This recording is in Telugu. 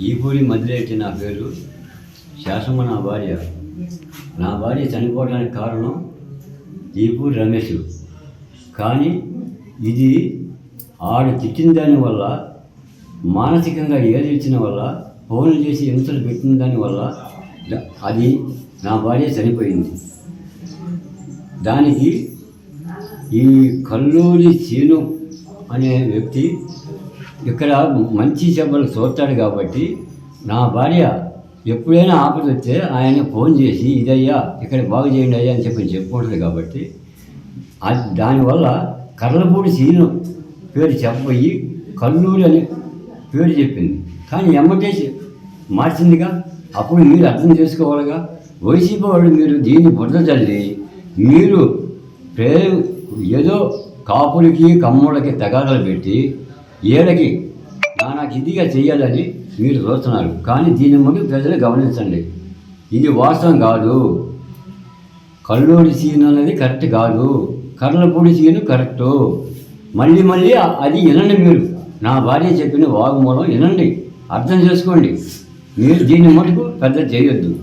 ఈపూరి మదిలేటి నా పేరు శాసమ్మ నా భార్య. నా భార్య చనిపోవడానికి కారణం ఈపూరి రమేష్. కానీ ఇది ఆడు తిట్టిన దాని వల్ల మానసికంగా ఏదిచ్చిన వల్ల ఫోన్లు చేసి హింసలు పెట్టిన దానివల్ల అది నా భార్య చనిపోయింది. దానికి ఈ కల్లూరి సీను అనే వ్యక్తి ఇక్కడ మంచి చెబ్బలు చూస్తాడు కాబట్టి నా భార్య ఎప్పుడైనా ఆపద వస్తే ఆయన ఫోన్ చేసి ఇదయ్యా ఇక్కడ బాగు చేయండి అయ్యా అని చెప్పి చెప్పుకుంటుంది కాబట్టి అది దానివల్ల కర్లపూడి సీను పేరు చెప్పబోయి కల్లూరి అని పేరు చెప్పింది. కానీ ఎమ్మటే మార్చిందిగా. అప్పుడు మీరు అర్థం చేసుకోవాలిగా. వైసీపీ వాళ్ళు మీరు దీన్ని బురద చల్లి మీరు ప్రే ఏదో కాపులకి కమ్ములకి తగాదాలు పెట్టి ఏడకి నాకు ఇదిగా చేయాలని మీరు చూస్తున్నారు కానీ దీని ముందు ప్రజలు గమనించండి. ఇది వాస్తవం కాదు. కల్లూరి సీన్ అనేది కరెక్ట్ కాదు. కర్లపూడి సీను కరెక్టు. మళ్ళీ మళ్ళీ అది వినండి మీరు. నా భార్య చెప్పిన వాగుమూలం వినండి. అర్థం చేసుకోండి. మీరు దీన్ని మటుకు పెద్ద చేయొద్దు.